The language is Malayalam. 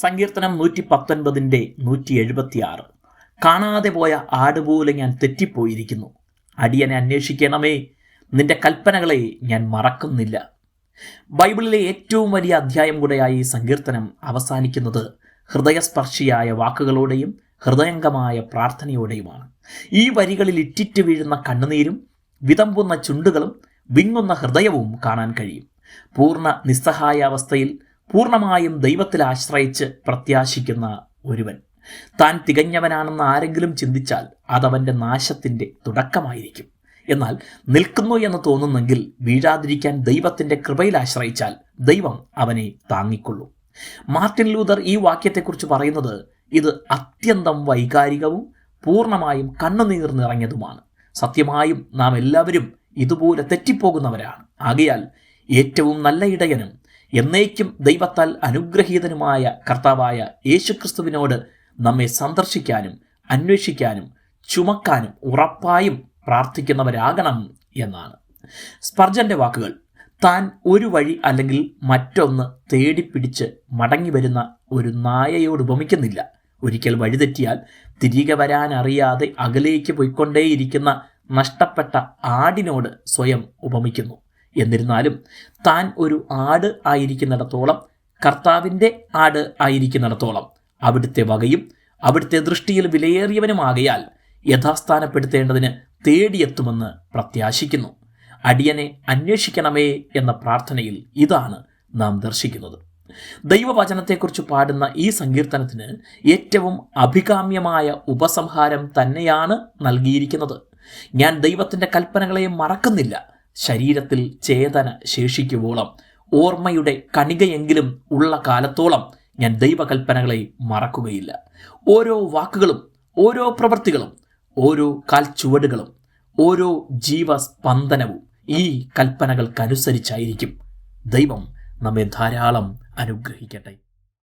സങ്കീർത്തനം നൂറ്റി പത്തൊൻപതിന്റെ നൂറ്റി എഴുപത്തിയാറ് കാണാതെ പോയ ആടുപോലെ ഞാൻ തെറ്റിപ്പോയിരിക്കുന്നു. അടിയനെ അന്വേഷിക്കണമേ. നിന്റെ കൽപ്പനകളെ ഞാൻ മറക്കുന്നില്ല. ബൈബിളിലെ ഏറ്റവും വലിയ അധ്യായം കൂടെയായി ഈ സങ്കീർത്തനം അവസാനിക്കുന്നത് ഹൃദയസ്പർശിയായ വാക്കുകളോടെയും ഹൃദയംഗമായ പ്രാർത്ഥനയോടെയുമാണ്. ഈ വരികളിൽ ഇറ്റിറ്റ് വീഴുന്ന കണ്ണുനീരും വിതമ്പുന്ന ചുണ്ടുകളും വിങ്ങുന്ന ഹൃദയവും കാണാൻ കഴിയും. പൂർണ നിസ്സഹായാവസ്ഥയിൽ പൂർണമായും ദൈവത്തിൽ ആശ്രയിച്ച് പ്രത്യാശിക്കുന്ന ഒരുവൻ. താൻ തികഞ്ഞവനാണെന്ന് ആരെങ്കിലും ചിന്തിച്ചാൽ അതവന്റെ നാശത്തിന്റെ തുടക്കമായിരിക്കും. എന്നാൽ നിൽക്കുന്നു എന്ന് തോന്നുന്നെങ്കിൽ വീഴാതിരിക്കാൻ ദൈവത്തിന്റെ കൃപയിൽ ആശ്രയിച്ചാൽ ദൈവം അവനെ താങ്ങിക്കൊള്ളും. മാർട്ടിൻ ലൂതർ ഈ വാക്യത്തെക്കുറിച്ച് പറയുന്നത് ഇത് അത്യന്തം വൈകാരികവും പൂർണമായും കണ്ണുനീർ നിറഞ്ഞതുമാണ്. സത്യമായും നാം എല്ലാവരും ഇതുപോലെ തെറ്റിപ്പോകുന്നവരാണ്. ആകയാൽ ഏറ്റവും നല്ല ഇടയനും എന്നേക്കും ദൈവത്താൽ അനുഗ്രഹീതനുമായ കർത്താവായ യേശുക്രിസ്തുവിനോട് നമ്മെ സന്ദർശിക്കാനും അന്വേഷിക്കാനും ചുമക്കാനും ഉറപ്പായും പ്രാർത്ഥിക്കുന്നവരാകണം എന്നാണ്. സ്പർജന്റെ വാക്കുകൾ താൻ ഒരു വഴി അല്ലെങ്കിൽ മറ്റൊന്ന് തേടിപ്പിടിച്ച് മടങ്ങി വരുന്ന ഒരു നായയോട് ഉപമിക്കുന്നില്ല. ഒരിക്കൽ വഴിതെറ്റിയാൽ തിരികെ വരാൻ അറിയാതെ അകലേക്ക് പോയിക്കൊണ്ടേയിരിക്കുന്ന നഷ്ടപ്പെട്ട ആടിനോട് സ്വയം ഉപമിക്കുന്നു. എന്നിരുന്നാലും താൻ ഒരു ആട് ആയിരിക്കുന്നിടത്തോളം കർത്താവിന്റെ ആട് ആയിരിക്കുന്നിടത്തോളം അവിടുത്തെ വകയും അവിടുത്തെ ദൃഷ്ടിയിൽ വിലയേറിയവനുമാകയാൽ യഥാസ്ഥാനപ്പെടുത്തേണ്ടതിന് തേടിയെത്തുമെന്ന് പ്രത്യാശിക്കുന്നു. അടിയനെ അന്വേഷിക്കണമേ എന്ന പ്രാർത്ഥനയിൽ ഇതാണ് നാം ദർശിക്കുന്നത്. ദൈവവചനത്തെക്കുറിച്ച് പാടുന്ന ഈ സങ്കീർത്തനത്തിന് ഏറ്റവും അഭികാമ്യമായ ഉപസംഹാരം തന്നെയാണ് നൽകിയിരിക്കുന്നത്. ഞാൻ ദൈവത്തിന്റെ കൽപ്പനകളെ മറക്കുന്നില്ല. ശരീരത്തിൽ ചേതന ശേഷിക്കുവോളം ഓർമ്മയുടെ കണികയെങ്കിലും ഉള്ള കാലത്തോളം ഞാൻ ദൈവകൽപ്പനകളെ മറക്കുകയില്ല. ഓരോ വാക്കുകളും ഓരോ പ്രവൃത്തികളും ഓരോ കാൽച്ചുവടുകളും ഓരോ ജീവസ്പന്ദനവും ഈ കൽപ്പനകൾക്കനുസരിച്ചായിരിക്കും ദൈവം നമ്മെ ധാരാളം അനുഗ്രഹിക്കട്ടെ.